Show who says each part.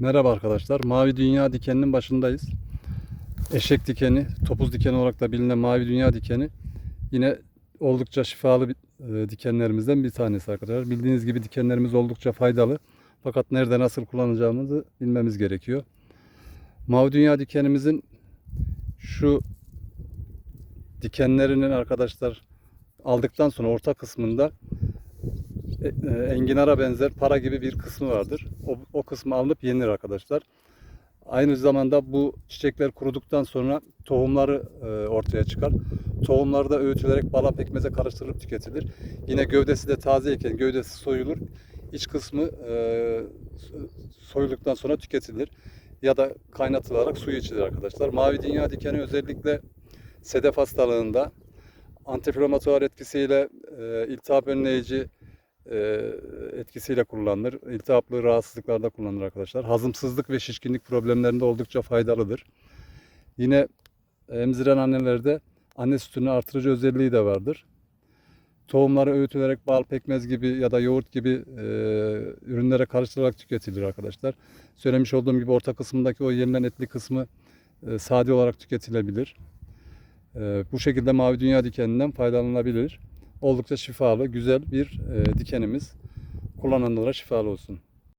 Speaker 1: Merhaba arkadaşlar. Mavi Dünya dikeninin başındayız. Eşek dikeni, topuz dikeni olarak da bilinen mavi dünya dikeni yine oldukça şifalı e, dikenlerimizden bir tanesi arkadaşlar. Bildiğiniz gibi dikenlerimiz oldukça faydalı. Fakat nerede nasıl kullanacağımızı bilmemiz gerekiyor. Mavi dünya dikenimizin şu dikenlerinin arkadaşlar aldıktan sonra orta kısmında enginara benzer para gibi bir kısmı vardır. O, o kısmı alınıp yenilir arkadaşlar. Aynı zamanda bu çiçekler kuruduktan sonra tohumları e, ortaya çıkar. Tohumları da öğütülerek bala pekmeze karıştırılıp tüketilir. Yine gövdesi de tazeyken gövdesi soyulur. İç kısmı e, soyulduktan sonra tüketilir. Ya da kaynatılarak suyu içilir arkadaşlar. Mavi dünya dikeni özellikle sedef hastalığında antiinflamatuar etkisiyle e, iltihap önleyici e, etkisiyle kullanılır. İltihaplı rahatsızlıklarda kullanılır arkadaşlar. Hazımsızlık ve şişkinlik problemlerinde oldukça faydalıdır. Yine emziren annelerde anne sütünü artırıcı özelliği de vardır. Tohumları öğütülerek bal, pekmez gibi ya da yoğurt gibi e, ürünlere karıştırılarak tüketilir arkadaşlar. Söylemiş olduğum gibi orta kısmındaki o yenilen etli kısmı e, sade olarak tüketilebilir. E, bu şekilde mavi dünya dikeninden faydalanılabilir. Oldukça şifalı, güzel bir e, dikenimiz. Kullananlara şifalı olsun.